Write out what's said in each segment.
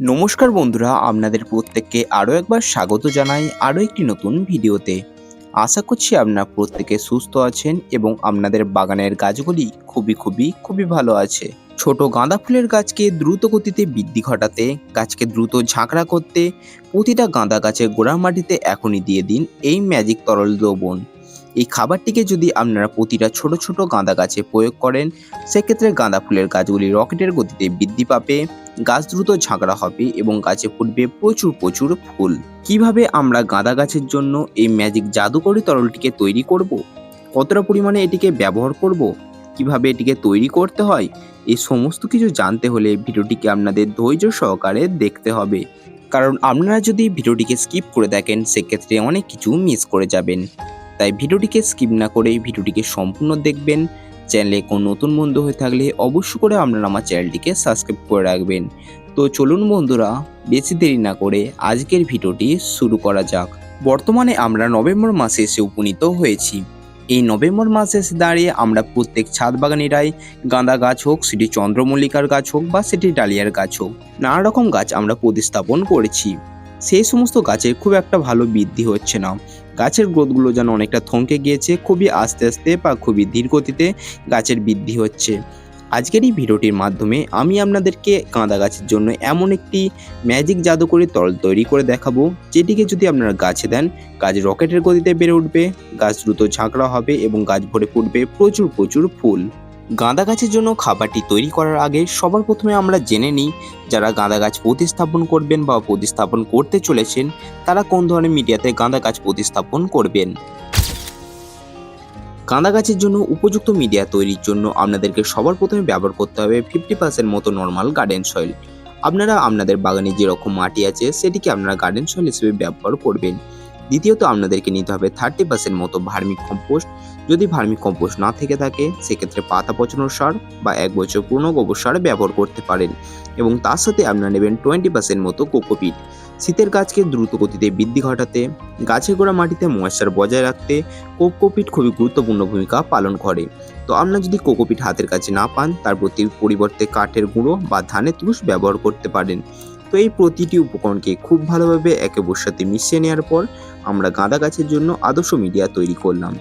নমস্কার বন্ধুরা, আপনাদের প্রত্যেককে আরও একবার স্বাগত জানাই আরও একটি নতুন ভিডিওতে। আশা করছি আপনারা প্রত্যেকে সুস্থ আছেন এবং আপনাদের বাগানের গাছগুলি খুবই খুবই খুবই ভালো আছে। ছোট গাঁদা ফুলের গাছকে দ্রুত গতিতে বৃদ্ধি ঘটাতে, গাছকে দ্রুত ঝাঁকড়া করতে, প্রতিটা গাঁদা গাছের গোড়ার মাটিতে এখনই দিয়ে দিন এই ম্যাজিক তরল দ্রবণ। এই খাবারটিকে যদি আপনারা প্রতিটা ছোট ছোট গাঁদা গাছে প্রয়োগ করেন, সেক্ষেত্রে গাঁদা ফুলের গাছগুলি রকেটের গতিতে বৃদ্ধি পাবে, গাছ দ্রুত ঝাঁকড়া হবে এবং গাছে ফুটবে প্রচুর প্রচুর ফুল। কীভাবে আমরা গাঁদা গাছের জন্য এই ম্যাজিক জাদুকরি তরলটিকে তৈরি করব? কতটা পরিমাণে এটিকে ব্যবহার করব? কীভাবে এটিকে তৈরি করতে হয়? এই সমস্ত কিছু জানতে হলে ভিডিওটিকে আপনাদের ধৈর্য সহকারে দেখতে হবে। কারণ আপনারা যদি ভিডিওটিকে স্কিপ করে দেখেন, সেক্ষেত্রে অনেক কিছু মিস করে যাবেন। তাই ভিডিওটিকে স্কিপ না করে ভিডিওটিকে সম্পূর্ণ দেখবেন। চ্যানেলে কোনো নতুন বন্ধু হয়ে থাকলে অবশ্যই করে আপনারা আমার চ্যানেলটিকে সাবস্ক্রাইব করে রাখবেন। তো চলুন বন্ধুরা, বেশি দেরি না করে আজকের ভিডিওটি শুরু করা যাক। বর্তমানে আমরা নভেম্বর মাসে এসে উপনীত হয়েছি। এই নভেম্বর মাসে এসে দাঁড়িয়ে আমরা প্রত্যেক ছাদ বাগানিরাই গাঁদা গাছ হোক, সেটি চন্দ্রমল্লিকার গাছ হোক বা সেটি ডালিয়ার গাছ হোক, নানা রকম গাছ আমরা প্রতিস্থাপন করেছি। সেই সমস্ত গাছের খুব একটা ভালো বৃদ্ধি হচ্ছে না। গাছের গ্রোথগুলো যেন অনেকটা থমকে গিয়েছে, খুবই আস্তে আস্তে বা খুবই ধীর গতিতে গাছের বৃদ্ধি হচ্ছে। আজকের এই ভিডিওটির মাধ্যমে আমি আপনাদেরকে গাঁদা গাছের জন্য এমন একটি ম্যাজিক জাদুকরি তরল তৈরি করে দেখাবো, যেটিকে যদি আপনারা গাছে দেন, গাছ রকেটের গতিতে বেড়ে উঠবে, গাছ দ্রুত ঝাঁকড়া হবে এবং গাছ ভরে ফুটবে প্রচুর প্রচুর ফুল। গাঁদা গাছের জন্য খাবারটি তৈরি করার আগে সবার প্রথমে আমরা জেনে নিই যারা গাঁদা গাছ প্রতিস্থাপন করবেন বা প্রতিস্থাপন করতে চলেছেন, তারা কোন ধরনের মিডিয়াতে গাঁদা গাছ প্রতিস্থাপন করবেন। গাঁদা গাছের জন্য উপযুক্ত মিডিয়া তৈরির জন্য আপনাদেরকে সবার প্রথমে ব্যবহার করতে হবে ফিফটি পার্সেন্ট মতো নর্মাল গার্ডেন সয়েল। আপনারা আপনাদের বাগানে যেরকম মাটি আছে, সেটিকে আপনারা গার্ডেন সয়েল হিসেবে ব্যবহার করবেন। দ্বিতীয়ত, আপনাদেরকে নিতে হবে থার্টি পার্সেন্ট মতো ভার্মিক কম্পোস্ট। যদি ভার্মিক কম্পোস্ট না থেকে থাকে, সেক্ষেত্রে পাতা পচানোর সার বা এক বছর পুরনো গোবর সার ব্যবহার করতে পারেন এবং তার সাথে আপনারা নেবেন টোয়েন্টি পার্সেন্ট মতো কোকোপিট। শীতের গাছকে দ্রুত গতিতে বৃদ্ধি ঘটাতে গাছের গোড়া মাটিতে ময়েশ্চার বজায় রাখতে কোকোপিট খুবই গুরুত্বপূর্ণ ভূমিকা পালন করে। তো আপনারা যদি কোকোপিট হাতের কাছে না পান, তার প্রতি পরিবর্তে কাঠের গুঁড়ো বা ধানের তুষ ব্যবহার করতে পারেন। তো এই প্রতিটি উপকরণকে খুব ভালোভাবে একে সাথে মিশিয়ে নেওয়ার পর আমরা গাঁদা গাছের জন্য আদর্শ মিডিয়া তৈরি করলাম।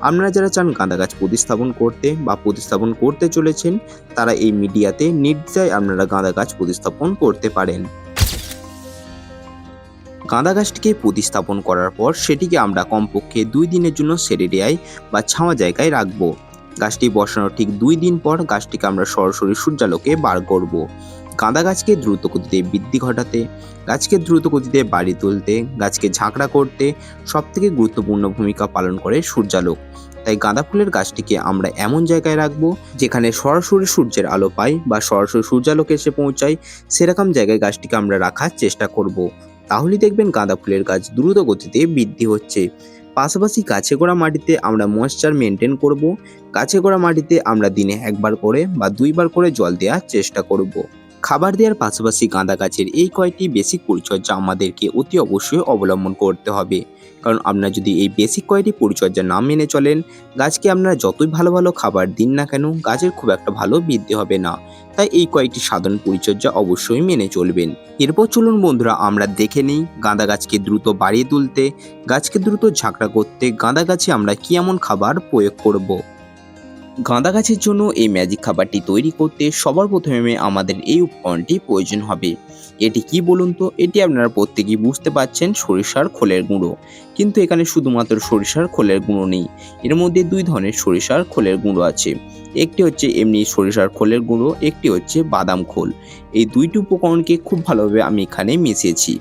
আপনারা যারা চান গাঁদা গাছ প্রতিস্থাপন করতে বা প্রতিস্থাপন করতে চলেছেন, তারা এই মিডিয়াতে নির্দ্বিধায় আপনারা গাঁদা গাছ প্রতিস্থাপন করতে পারেন। গাঁদা গাছটিকে প্রতিস্থাপন করার পর সেটিকে আমরা কমপক্ষে দুই দিনের জন্য সেরেরিয়ায় বা ছাওয়া জায়গায় রাখব। গাছটি বসানোর ঠিক দুই দিন পর গাছটিকে আমরা সরাসরি সূর্যালোকে বার করব। গাঁদা গাছকে দ্রুত গতিতে বৃদ্ধি ঘটাতে, গাছকে দ্রুত গতিতে বাড়ি তুলতে, গাছকে ঝাঁকড়া করতে সবথেকে গুরুত্বপূর্ণ ভূমিকা পালন করে সূর্যালোক। তাই গাঁদা ফুলের গাছটিকে আমরা এমন জায়গায় রাখব যেখানে সরাসরি সূর্যের আলো পাই বা সরাসরি সূর্যালোক এসে পৌঁছায়, সেরকম জায়গায় গাছটিকে আমরা রাখার চেষ্টা করব। তাহলেই দেখবেন গাঁদা ফুলের গাছ দ্রুত গতিতে বৃদ্ধি হচ্ছে। পাশাপাশি গাছে গোড়া মাটিতে আমরা ময়েশ্চার মেনটেন করব। গাছে গোড়া মাটিতে আমরা দিনে একবার করে বা দুইবার করে জল দেওয়ার চেষ্টা করব। খাবার দেওয়ার পাশাপাশি গাঁদা গাছের এই কয়েকটি বেসিক পরিচর্যা আমাদেরকে অতি অবশ্যই অবলম্বন করতে হবে। কারণ আপনারা যদি এই বেসিক কয়েকটি পরিচর্যা না মেনে চলেন, গাছকে আপনারা যতই ভালো ভালো খাবার দিন না কেন, গাছের খুব একটা ভালো বৃদ্ধি হবে না। তাই এই কয়েকটি সাধারণ পরিচর্যা অবশ্যই মেনে চলবেন। এরপর চলুন বন্ধুরা, আমরা দেখে নিই গাঁদা গাছকে দ্রুত বাড়িয়ে তুলতে, গাছকে দ্রুত ঝাঁকড়া করতে গাঁদা গাছে আমরা কি এমন খাবার প্রয়োগ করব। গাঁদা গাছের জন্য এই ম্যাজিক খাবারটি তৈরি করতে সবার প্রথমে আমাদের এই উপকরণটি প্রয়োজন হবে। এটি কি বলুন তো? এটি আপনারা প্রত্যেকেই বুঝতে পাচ্ছেন সরিষার খোলের গুঁড়ো। কিন্তু এখানে শুধুমাত্র সরিষার খোলের গুঁড়ো নেই। এর মধ্যে দুই ধরনের সরিষার খোলের গুঁড়ো আছে। একটি হচ্ছে এমনি সরিষার খোলের গুঁড়ো, একটি হচ্ছে বাদাম খোল। এই দুইটি উপকরণকে খুব ভালোভাবে আমি এখানে মিশিয়েছি।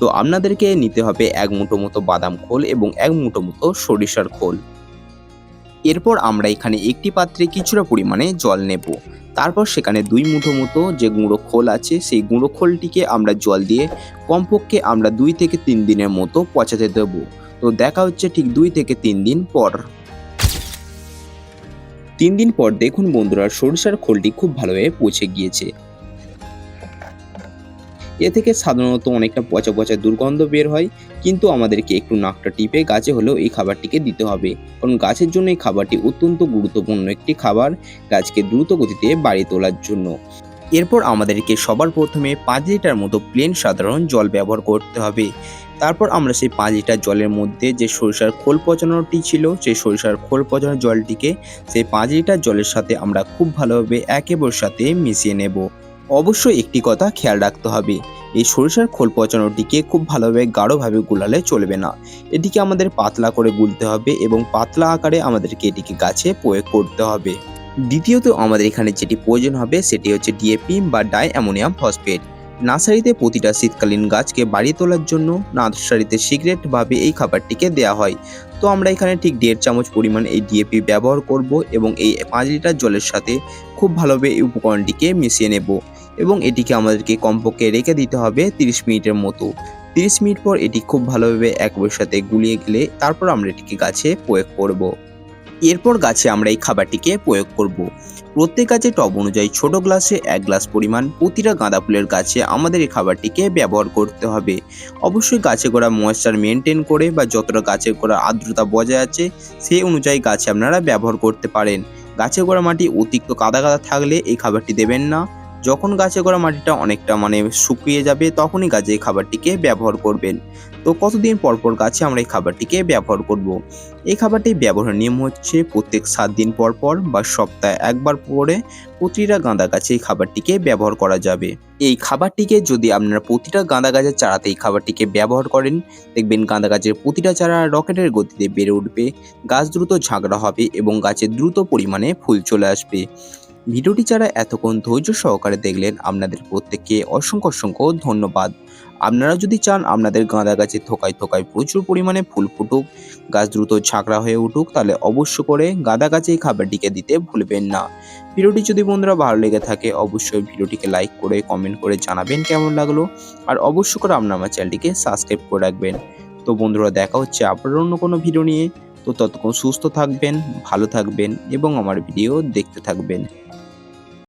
তো আপনাদেরকে নিতে হবে এক মুঠো মতো বাদাম খোল এবং এক মুঠো মতো সরিষার খোল। এরপর আমরা এখানে একটি পাত্রে কিছুটা পরিমাণে জল নেব। তারপর সেখানে দুই মুঠো মতো যে গুঁড়ো খোল আছে, সেই গুঁড়ো খোলটিকে আমরা জল দিয়ে কমপক্ষে আমরা দুই থেকে তিন দিনের মতো পচাতে দেবো। তো দেখা হচ্ছে ঠিক দুই থেকে তিন দিন পর। তিন দিন পর দেখুন বন্ধুরা, সরিষার খোলটি খুব ভালোভাবে পচে গিয়েছে। এ থেকে সাধারণত অনেকটা পচা পচা দুর্গন্ধ বের হয়, কিন্তু আমাদেরকে একটু নাকটা টিপে গাছে হলেও এই খাবারটিকে দিতে হবে। কারণ গাছের জন্য এই খাবারটি অত্যন্ত গুরুত্বপূর্ণ একটি খাবার গাছকে দ্রুত গতিতে বাড়ি তোলার জন্য। এরপর আমাদেরকে সবার প্রথমে পাঁচ লিটার মতো প্লেন সাধারণ জল ব্যবহার করতে হবে। তারপর আমরা সেই পাঁচ লিটার জলের মধ্যে যে সরিষার খোল পচানোটি ছিল, সেই সরিষার খোল পচানো জলটিকে সেই পাঁচ লিটার জলের সাথে আমরা খুব ভালোভাবে একেবারের সাথে মিশিয়ে নেব। অবশ্যই একটি কথা খেয়াল রাখতে হবে। এই সরিষার খোল পচানোটিকে খুব ভালোভাবে গাঢ়ভাবে গুলালে চলবে না। এটিকে আমাদের পাতলা করে গুলতে হবে এবং পাতলা আকারে আমাদেরকে এটিকে গাছে প্রয়োগ করতে হবে। দ্বিতীয়ত আমাদের এখানে যেটি প্রয়োজন হবে সেটি হচ্ছে ডিএপি বা ডাই অ্যামোনিয়াম ফসফেট নার্সারিতে প্রতিটা শীতকালীন গাছকে বাড়িয়ে তোলার জন্য নার্সারিতে সিগারেটভাবে এই খাবারটিকে দেওয়া হয়। তো আমরা এখানে ঠিক দেড় চামচ পরিমাণ এই ডিএপি ব্যবহার করব এবং এই পাঁচ লিটার জলের সাথে খুব ভালোভাবে এই উপকরণটিকে মিশিয়ে নেব। এবং এটিকে আমাদেরকে কমপক্ষে রেখে দিতে হবে তিরিশ মিনিটের মতো। তিরিশ মিনিট পর এটি খুব ভালোভাবে একবার সাথে গুলিয়ে গেলে তারপর আমরা এটিকে গাছে প্রয়োগ করব। এরপর গাছে আমরা এই খাবারটিকে প্রয়োগ করব। প্রত্যেক গাছে টব অনুযায়ী ছোট গ্লাসে এক গ্লাস পরিমাণ প্রতিটা গাঁদা ফুলের গাছে আমাদের এই খাবারটিকে ব্যবহার করতে হবে। অবশ্যই গাছে গোড়া ময়েশ্চার মেনটেন করে বা যতটা গাছে গোড়া আর্দ্রতা বজায় আছে সেই অনুযায়ী গাছে আপনারা ব্যবহার করতে পারেন। গাছে গোড়া মাটি অতিরিক্ত কাদা কাদা থাকলে এই খাবারটি দেবেন না। যখন গাছে গোড়া মাটিটা অনেকটা মানে শুকিয়ে যাবে, তখনই গাছে এই খাবারটিকে ব্যবহার করবেন। তো কতদিন পর পর গাছে আমরা এই খাবারটিকে ব্যবহার করব। এই খাবারটি ব্যবহারের নিয়ম হচ্ছে প্রত্যেক সাত দিন পর পর বা সপ্তাহে একবার পরে প্রতিটা গাঁদা গাছে এই খাবারটিকে ব্যবহার করা যাবে। এই খাবারটিকে যদি আপনারা প্রতিটা গাঁদা গাছের চারাতে এই খাবারটিকে ব্যবহার করেন, দেখবেন গাঁদা গাছের প্রতিটা চারা রকেটের গতিতে বেড়ে উঠবে, গাছ দ্রুত ঝাঁকড়া হবে এবং গাছে দ্রুত পরিমাণে ফুল চলে আসবে। ভিডিওটি যারা এতক্ষণ ধৈর্য সহকারে দেখলেন, আপনাদের প্রত্যেককে অসংখ্য অসংখ্য ধন্যবাদ। আপনারা যদি চান আপনাদের গাঁদা গাছে থোকায় থোকায় প্রচুর পরিমাণে ফুল ফুটুক, গাছ দ্রুত ঝাঁকড়া হয়ে উঠুক, তাহলে অবশ্য করে গাঁদা গাছে এই খাবারটিকে দিতে ভুলবেন না। ভিডিওটি যদি বন্ধুরা ভালো লেগে থাকে, অবশ্যই ভিডিওটিকে লাইক করে, কমেন্ট করে জানাবেন কেমন লাগল। আর অবশ্য করে আপনার আমার চ্যানেলটিকে সাবস্ক্রাইব করে রাখবেন। তো বন্ধুরা, দেখা হচ্ছে আপনার অন্য কোনো ভিডিও নিয়ে। তো ততক্ষণ সুস্থ থাকবেন, ভালো থাকবেন এবং আমার ভিডিও দেখতে থাকবেন।